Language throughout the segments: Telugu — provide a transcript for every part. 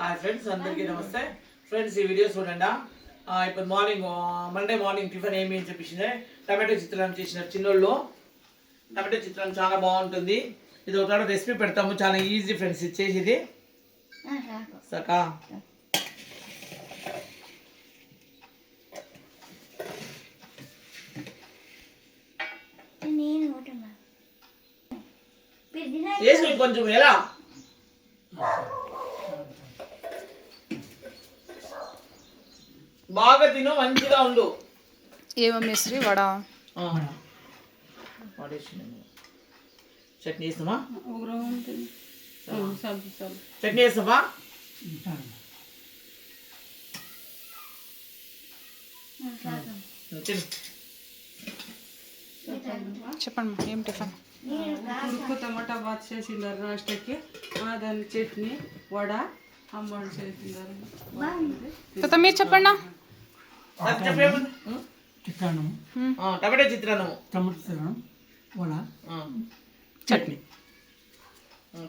హాయ్ ఫ్రెండ్స్ అందరికీ నమస్తే. ఫ్రెండ్స్ ఈ వీడియో చూడండి? ఇప్పుడు మార్నింగ్ మండే మార్నింగ్ టిఫిన్ ఏమి అని చెప్పేసింది. టమాటో చిత్రాన్ని చేసిన చిన్నోళ్ళు. టమాటో చిత్రం చాలా బాగుంటుంది. ఇది ఒక రెసిపీ పెడతాము. చాలా ఈజీ ఫ్రెండ్స్ ఇది చేసేది. సకా? కొంచెం ఎలా? బాగా తిను మంచిగా ఉండు. ఏమో మిశ్రీ వడ. చట్నీ వేస్తామా చట్నీ వేస్తామా తిను. చెప్పండి ఏం టిఫిన్? ఉడుకు టమాటా బాత్ చేసిండారు నాస్టకి దాని చట్నీ వడ అమ్మడు చేసిండారు. మీరు చెప్పండి అది చెప్పేముంది ఉం? చిత్రాన్నం ఆ, టమాటా చిత్రాన్నము. టమాటో చిత్రాన్నం వడ ఆ, చట్నీ.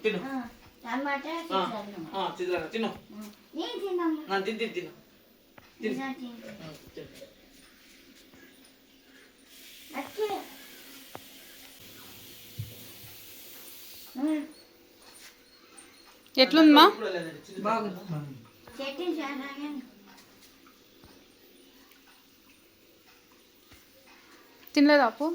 తిను. చిత్రాన్నం తిను. తిను తిను తిను. ఎట్లుందమ్మా బాగుంది చట్నీ చాలా తినలేదు అప్పు?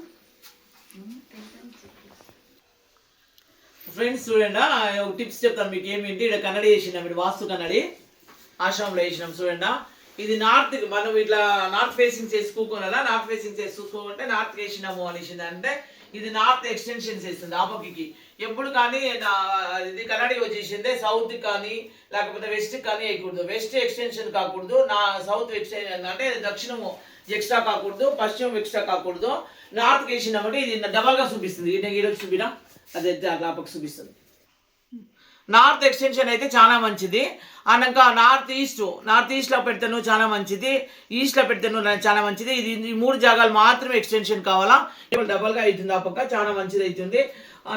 ఫ్రెండ్స్ చూడండి ఒక టిప్స్ చెప్తాను మీకు ఏమిటి ఇక్కడ కన్నడి చేసినాం వాస్తు కన్నడి. ఆశ్రమంలో వేసినాం చూడండి. ఇది నార్త్ మనం ఇట్లా నార్త్ ఫేసింగ్ చేసుకోకుండా నార్త్ ఫేసింగ్ చేసుకోకుంటే నార్త్ వేసినాము అనేసింది. అంటే ఇది నార్త్ ఎక్స్టెన్షన్ చేస్తుంది ఆ ఎప్పుడు కానీ నా- ఇది కన్నడకి వచ్చేసింది సౌత్ కానీ లేకపోతే వెస్ట్ కానీ వేయకూడదు. వెస్ట్ ఎక్స్టెన్షన్ కాకూడదు నా సౌత్ ఎక్స్టెన్షన్ అంటే దక్షిణము ఎక్స్ట్రా కాకూడదు పశ్చిమం ఎక్స్ట్రా కాకూడదు. నార్త్ వేసినామంటే ఇది డబల్గా చూపిస్తుంది. ఈయన ఈరోజు చూపినా అది అట్లా చూపిస్తుంది. నార్త్ ఎక్స్టెన్షన్ అయితే చాలా మంచిది. అనక నార్త్ ఈస్ట్ నార్త్ ఈస్ట్లో పెడతాను చాలా మంచిది. ఈస్ట్లో పెడతాను చాలా మంచిది. ఇది ఈ మూడు జాగాలు మాత్రమే ఎక్స్టెన్షన్ కావాలా? డబల్గా అవుతుంది ఆ పక్క. చాలా మంచిది అవుతుంది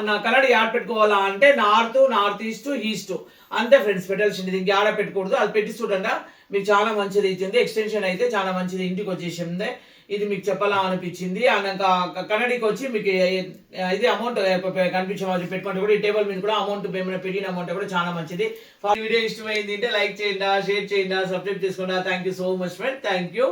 నా కన్నడ యాడ్ పెట్టుకోవాలా అంటే నార్త్ నార్త్ ఈస్ట్ ఈస్ట్. అంతే ఫ్రెండ్స్ పెట్టాల్సింది ఇంక ఆడ పెట్టుకూడదు. అది పెట్టి చూడండి. మీకు చాలా మంచిది ఇచ్చింది. ఎక్స్టెన్షన్ అయితే చాలా మంచిది. ఇంటికి వచ్చేసింది. ఇది మీకు చెప్పాలా అనిపించింది. అన్నాక కన్నడికి వచ్చి మీకు ఇది అమౌంట్ కనిపించే పెట్టుకుంటే కూడా ఈ టేబుల్ మీద కూడా అమౌంట్ పేమెంట్ పెట్టిన అమౌంట్ కూడా చాలా మంచిది. ఈ వీడియో ఇష్టమైంది అంటే లైక్ చేయండి షేర్ చేయండి సబ్స్క్రైబ్ చేసుకోండి. Thank you so much friend thank you